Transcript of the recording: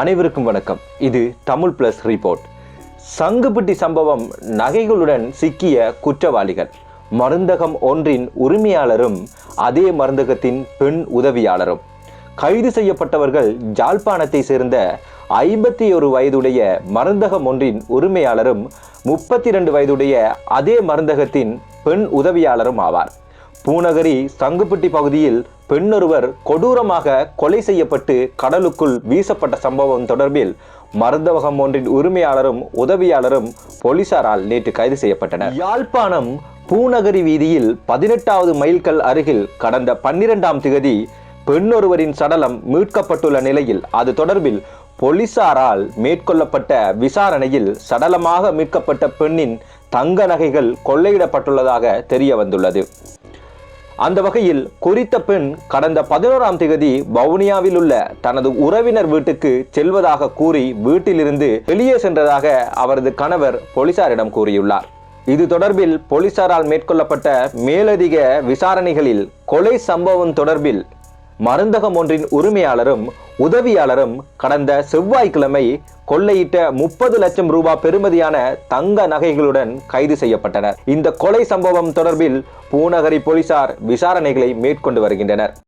அனைவருக்கும் வணக்கம். இது தமிழ் பிளஸ் ரிப்போர்ட் சங்குபிட்டி சம்பவம் நகைகளுடன் சிக்கிய குற்றவாளிகள். மருந்தகம் ஒன்றின் உரிமையாளரும் அதே மருந்தகத்தின் பெண் உதவியாளரும். கைது செய்யப்பட்டவர்கள் ஜாழ்ப்பாணத்தை சேர்ந்த ஐம்பத்தி ஒரு வயதுடைய மருந்தகம் ஒன்றின் உரிமையாளரும் முப்பத்தி ரெண்டு வயதுடைய அதே மருந்தகத்தின் பெண் உதவியாளரும் ஆவார். பூநகரி சங்குப்பட்டி பகுதியில் பெண்ணொருவர் கொடூரமாக கொலை செய்யப்பட்டு கடலுக்குள் வீசப்பட்ட சம்பவம் தொடர்பில் மருந்தவகம் ஒன்றின் உரிமையாளரும் உதவியாளரும் போலீசாரால் நேற்று கைது செய்யப்பட்டனர். யாழ்ப்பாணம் பூநகரி வீதியில் பதினெட்டாவது மைல்கல் அருகில் கடந்த பன்னிரெண்டாம் திகதி பெண்ணொருவரின் சடலம் மீட்கப்பட்டுள்ள நிலையில் அது தொடர்பில் போலீசாரால் மேற்கொள்ளப்பட்ட விசாரணையில் சடலமாக மீட்கப்பட்ட பெண்ணின் தங்க நகைகள் கொள்ளையிடப்பட்டுள்ளதாக தெரிய வந்துள்ளது. அந்த வகையில் குறித்த பெண் கடந்த பதினோராம் தேதி வவுனியாவில் உள்ள தனது உறவினர் வீட்டுக்கு செல்வதாக கூறி வீட்டிலிருந்து வெளியே சென்றதாக அவரது கணவர் போலீசாரிடம் கூறியுள்ளார். இது தொடர்பில் போலீசாரால் மேற்கொள்ளப்பட்ட மேலதிக விசாரணைகளில் கொலை சம்பவம் தொடர்பில் மருந்தகம் ஒன்றின் உரிமையாளரும் உதவியாளரும் கடந்த செவ்வாய்க்கிழமை கொள்ளையிட்ட முப்பது லட்சம் ரூபாய் பெறுமதியான தங்க நகைகளுடன் கைது செய்யப்பட்டனர். இந்த கொலை சம்பவம் தொடர்பில் பூநகரி போலீசார் விசாரணைகளை மேற்கொண்டு வருகின்றனர்.